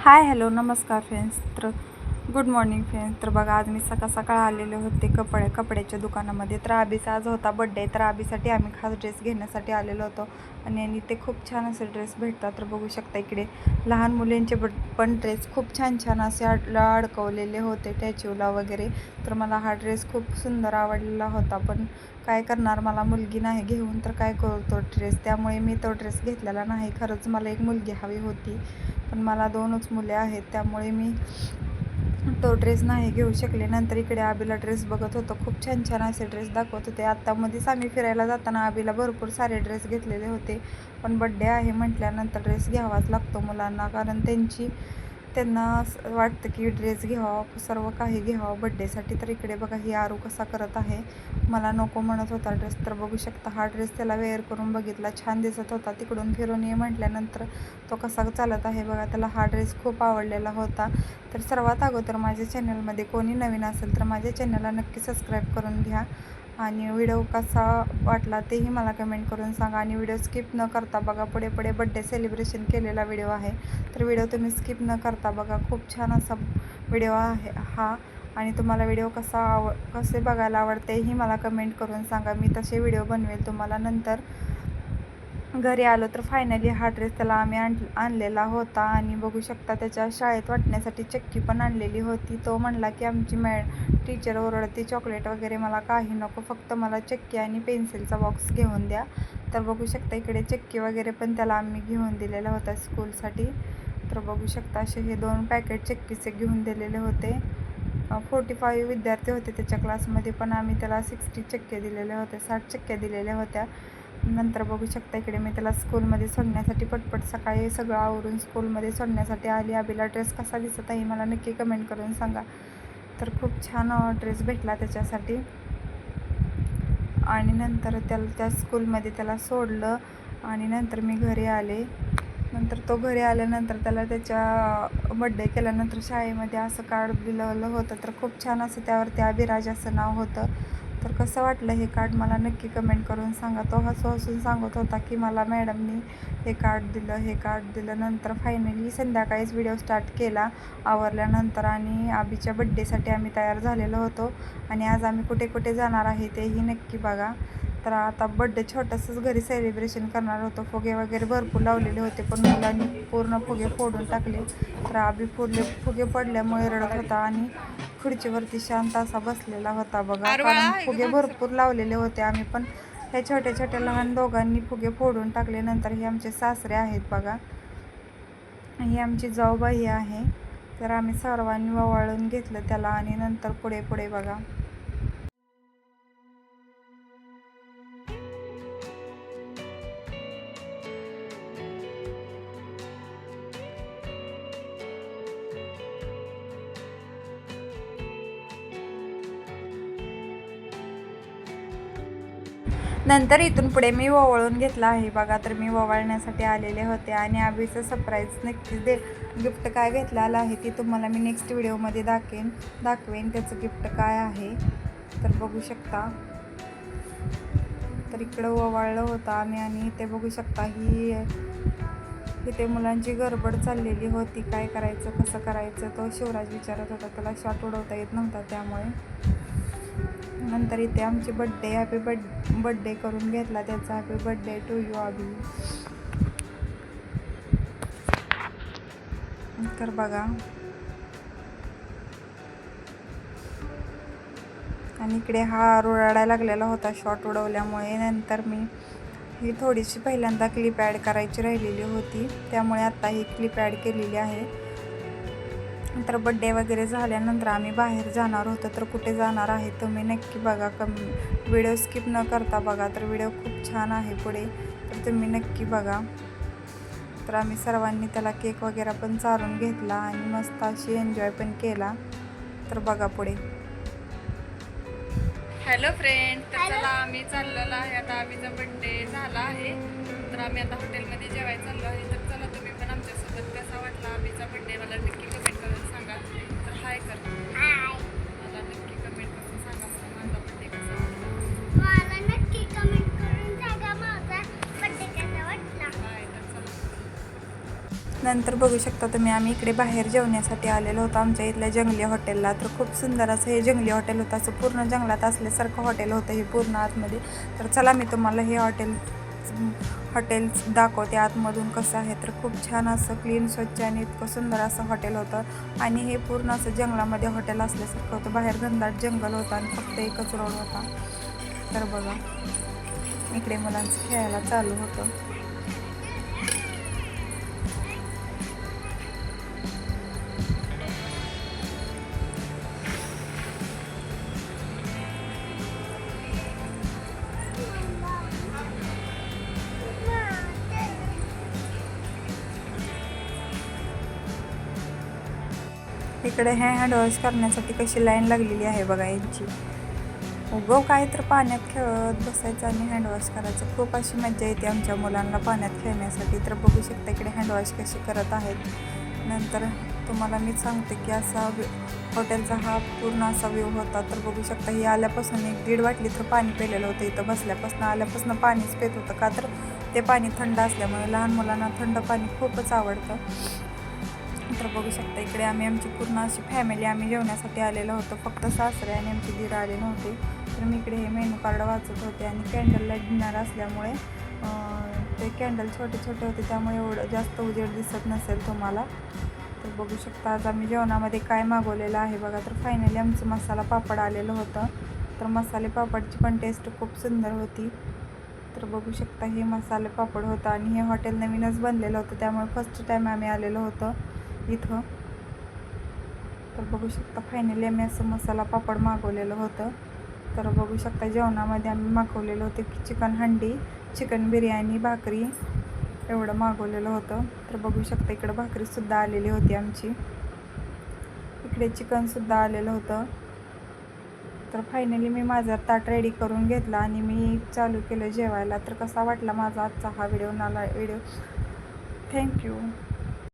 हाय hello नमस्कार friends तर good morning friends तर बघा आज मी सकाळ सकाळ आलेले होते कपडे कपड्याच्या दुकानामध्ये. तर आबीचा आज होता बड्डे तर आबीसाठी आम्ही खास ड्रेस घेण्यासाठी आलेलो होतो. आणि आणि ते खूप छान असे ड्रेस भेटतात. तर बघू शकता इकडे लहान मुलींचे ब पण ड्रेस खूप छान छान असे अड अडकवलेले होते टॅच्यूला वगैरे. तर मला हा ड्रेस खूप सुंदर आवडलेला होता. पण काय करणार मला मुलगी नाही घेऊन तर काय करतो ड्रेस त्यामुळे मी तो ड्रेस घेतलेला नाही. खरंच मला एक मुलगी हवी होती. पण मला दोनच मुले आहेत त्यामुळे मी तो ड्रेस नाही घेऊ शकले. नंतर इकडे आबीला ड्रेस बघत होतो. खूप छान छान असे ड्रेस दाखवत होते. आत्तामध्येच आम्ही फिरायला जाताना आबीला भरपूर सारे ड्रेस घेतलेले होते. पण बड्डे आहे म्हटल्यानंतर ड्रेस घ्यावाच लागतो मुलांना. कारण त्यांची त्यांना असं वाटतं की ड्रेस घ्यावा सर्व काही घ्यावं बड्डेसाठी तर इकडे बघा ही आरू कसा करत आहे. मला नको म्हणत होता ड्रेस तर बघू शकता हा ड्रेस त्याला वेअर करून बघितला छान दिसत होता. तिकडून फिरून ये म्हटल्यानंतर तो कसा चालत आहे बघा त्याला हा ड्रेस खूप आवडलेला होता. तर सर्वात अगोदर माझ्या चॅनलमध्ये कोणी नवीन असेल तर माझ्या चॅनलला नक्की सबस्क्राईब करून घ्या. आणि व्हिडिओ कसा वाटला तेही मला कमेंट करून सांगा. आणि व्हिडिओ स्किप न करता बघा पुढे पुढे बड्डे सेलिब्रेशन केलेला व्हिडिओ आहे. तर व्हिडिओ तुम्ही स्किप न करता बघा. खूप छान असा व्हिडिओ आहे हा. आणि तुम्हाला व्हिडिओ कसा आव कसे बघायला आवडतेही मला कमेंट करून सांगा. मी तसे व्हिडिओ बनवेल तुम्हाला नंतर. घरी आलो तर फायनली हा ड्रेस त्याला आम्ही आण आणलेला होता. आणि बघू शकता त्याच्या शाळेत वाटण्यासाठी चक्की पण आणलेली होती. तो म्हणला की आमची मॅ टीचर ओरडते चॉकलेट वगैरे मला काही नको फक्त मला चक्की आणि पेन्सिलचा बॉक्स घेऊन द्या. तर बघू शकता इकडे चक्की वगैरे पण त्याला आम्ही घेऊन दिलेला होता स्कूलसाठी तर बघू शकता असे हे दोन पॅकेट चक्कीचे घेऊन दिलेले होते. फोर्टी फाईव्ह विद्यार्थी होते त्याच्या क्लासमध्ये पण आम्ही त्याला सिक्स्टी चक्के दिलेले होते साठ चक्के दिलेल्या होत्या. नंतर बघू शकता इकडे मी त्याला स्कूलमध्ये सोडण्यासाठी पटपट सकाळी सगळं आवरून स्कूलमध्ये सोडण्यासाठी आली. आबीला ड्रेस कसा दिसत आहे मला नक्की कमेंट करून सांगा. तर खूप छान ड्रेस भेटला त्याच्यासाठी. आणि नंतर त्याला त्या स्कूलमध्ये त्याला सोडलं आणि नंतर मी घरी आले. नंतर तो घरी आल्यानंतर त्याला त्याच्या बड्डे केल्यानंतर शाळेमध्ये असं कार्ड दिलेलं होतं. तर खूप छान असं त्यावरती अभिराज असं नाव होतं. तर कसं वाटलं हे कार्ड मला नक्की कमेंट करून सांगा. तो हसू हसून सांगत होता की मला मॅडमनी हे कार्ड दिलं हे कार्ड दिलं. नंतर फायनली संध्याकाळीच व्हिडिओ स्टार्ट केला. आवरल्यानंतर आणि आबीच्या बड्डेसाठी आम्ही तयार झालेलो होतो. आणि आज आम्ही कुठे कुठे जाणार आहे तेही नक्की बघा. तर आता बड्डे छोटंसंच घरी सेलिब्रेशन करणार होतो. फुगे वगैरे भरपूर लावलेले होते पण मुलांनी पूर्ण फुगे फोडून टाकले. तर आबी फुडले फुगे पडल्यामुळे रडत होता आणि खुर्चीवरती शांत असा बसलेला होता बघा. कारण फुगे भरपूर लावलेले होते आम्ही पण ह्या छोट्या छोट्या लहान दोघांनी फुगे फोडून टाकले. नंतर हे आमचे सासरे आहेत बघा. ही आमची जाऊबाई आहे. तर आम्ही सर्वांनी ववाळून घेतलं त्याला आणि नंतर पुढे पुढे बघा. नंतर इथून पुढे मी ओवाळून घेतला आहे. बघा तर मी ओवाळण्यासाठी आलेले होते आणि आबीचं सरप्राईज नक्कीच दे गिफ्ट काय घेतलेलं आहे ती तुम्हाला मी नेक्स्ट व्हिडिओमध्ये दाखवेन दाखवेन त्याचं गिफ्ट काय आहे. तर बघू शकता. तर इकडं ओवाळलं होतं आम्ही आणि इथे बघू शकता ही तिथे मुलांची गडबड चाललेली होती. काय करायचं कसं करायचं? तो शिवराज विचारत होता त्याला शॉट उडवता येत नव्हता त्यामुळे. नंतर इथे आमची बड्डे हॅपी बड बड्डे करून घेतला त्याचा. Happy birthday to you Abhi तर बघा. आणि इकडे हा रडायला लागलेला होता शॉट उडवल्यामुळे. नंतर मी ही थोडीशी पहिल्यांदा क्लिप ॲड करायची राहिलेली होती. त्यामुळे आत्ता ही क्लिप ॲड केलेली आहे. नंतर बड्डे वगैरे झाल्यानंतर आम्ही बाहेर जाणार होतो तर कुठे जाणार आहे तुम्ही नक्की बघा. कम व्हिडिओ स्किप न करता बघा तर व्हिडिओ खूप छान आहे पुढे. तर तुम्ही नक्की बघा. तर आम्ही सर्वांनी त्याला केक वगैरे पण चारून घेतला आणि मस्त अशी एन्जॉय पण केला. तर बघा पुढे. हॅलो फ्रेंड तर चला आम्ही चाललेलो आहे. आता आम्हीचा बड्डे झाला आहे. तर आम्ही आता हॉटेलमध्ये जेवायला चाललो आहे. तर चला तुम्ही पण आमच्यासोबत कसा वाटला आम्हीचा नंतर बघू शकता तुम्ही आम्ही इकडे बाहेर जेवण्यासाठी आलेलो होतो. आमच्या इथल्या जंगली हॉटेलला तर खूप सुंदर असं हे जंगली हॉटेल होतं. असं पूर्ण जंगलात असल्यासारखं हॉटेल होतं हे पूर्ण आतमध्ये. तर चला मी तुम्हाला हे हॉटेल हॉटेल दाखवते आतमधून कसं आहे. तर खूप छान असं क्लीन स्वच्छ आणि इतकं सुंदर असं हॉटेल होतं. आणि हे पूर्ण असं जंगलामध्ये हॉटेल असल्यासारखं होतं. बाहेर घनदाट जंगल होतं आणि फक्त एकच रोड होता. तर बघा इकडे मुलांचं खेळायला चालू होतं. इकडे हे हँड वॉश करण्यासाठी कशी लाईन लागलेली आहे बघा यांची. उगव काय तर पाण्यात खेळत बसायचं आणि हँड वॉश करायचं. खूप अशी मजा येते आमच्या मुलांना पाण्यात खेळण्यासाठी. तर बघू शकता इकडे हँड वॉश कशी करत आहेत. नंतर तुम्हाला मी सांगते की असा हॉटेलचा हा पूर्ण असा व्ह्यू होता. तर बघू शकता ही आल्यापासून एक दीड वाटली तर पाणी पेलेलं होतं. इथं बसल्यापासून आल्यापासून पाणीच पेत होतं. का तर ते पाणी थंड असल्यामुळे लहान मुलांना थंड पाणी खूपच आवडतं. तर बघू शकता इकडे आम्ही आमची पूर्ण अशी फॅमिली आम्ही जेवण्यासाठी आलेलो होतो. फक्त सासरे आणि आमची दीर आले नव्हते. तर मी इकडे हे मेनू कार्ड वाचत होते आणि कॅन्डलला डिनर असल्यामुळे ते कॅन्डल छोटे छोटे होते त्यामुळे एवढं जास्त उजेड दिसत नसेल तुम्हाला. तर बघू शकता आज आम्ही जेवणामध्ये काय मागवलेलं आहे बघा. तर फायनली आमचं मसाला पापड आलेलं होतं. तर मसाले पापडची पण टेस्ट खूप सुंदर होती. तर बघू शकता हे मसाले पापड होतं आणि हे हॉटेल नवीनच बनलेलं होतं. त्यामुळे फर्स्ट टाईम आम्ही आलेलो होतं. इथं. तर बघू शकता फायनली आम्ही असं मसाला पापड मागवलेलं होतं. तर बघू शकता जेवणामध्ये आम्ही मागवलेलं होतं की चिकन हंडी चिकन बिर्याणी भाकरी एवढं मागवलेलं होतं. तर बघू शकता इकडं भाकरीसुद्धा आलेली होती आमची. इकडे चिकनसुद्धा आलेलं होतं. तर फायनली मी माझा ताट रेडी करून घेतला आणि मी चालू केलं जेवायला. तर कसा वाटला माझा आजचा हा व्हिडिओ नाला व्हिडिओ थँक्यू